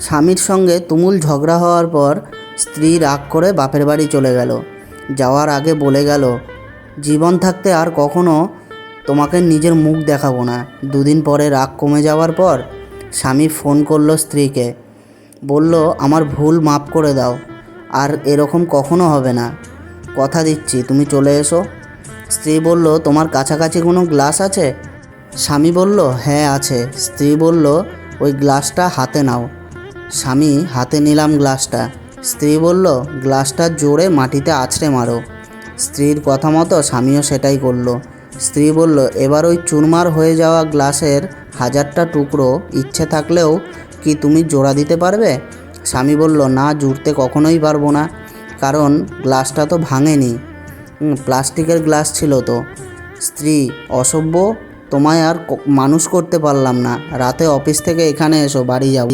স্বামীর সঙ্গে তুমুল ঝগড়া হওয়ার পর স্ত্রী রাগ করে বাপের বাড়ি চলে গেল। যাওয়ার আগে বলে গেল, জীবন থাকতে আর কখনো তোমাকে নিজের মুখ দেখাবো না। দুদিন পরে রাগ কমে যাওয়ার পর স্বামী ফোন করল স্ত্রীকে। বলল, আমার ভুল মাফ করে দাও, আর এরকম কখনো হবে না। কথা দিচ্ছি, তুমি চলে এসো। স্ত্রী বলল, তোমার কাছাকাছি কোনো গ্লাস আছে? স্বামী বলল হ্যাঁ আছে। স্ত্রী বলল, ওই গ্লাসটা হাতে নাও। স্বামী, হাতে নিলাম গ্লাসটা। স্ত্রী বলল, গ্লাসটা জোরে মাটিতে আছড়ে মারো। স্ত্রীর কথা মতো স্বামীও সেটাই করল। স্ত্রী বলল, এবার ওই চুরমার হয়ে যাওয়া গ্লাসের হাজারটা টুকরো ইচ্ছে থাকলেও কি তুমি জোড়া দিতে পারবে? স্বামী বলল, না, জুড়তে কখনোই পারব না, কারণ গ্লাসটা তো ভাঙেনি। প্লাস্টিকের গ্লাস ছিল তো। স্ত্রী, অসভ্য? তোমায় আর মানুষ করতে পারলাম না। রাতে অফিস থেকে এখানে এসো, বাড়ি যাও।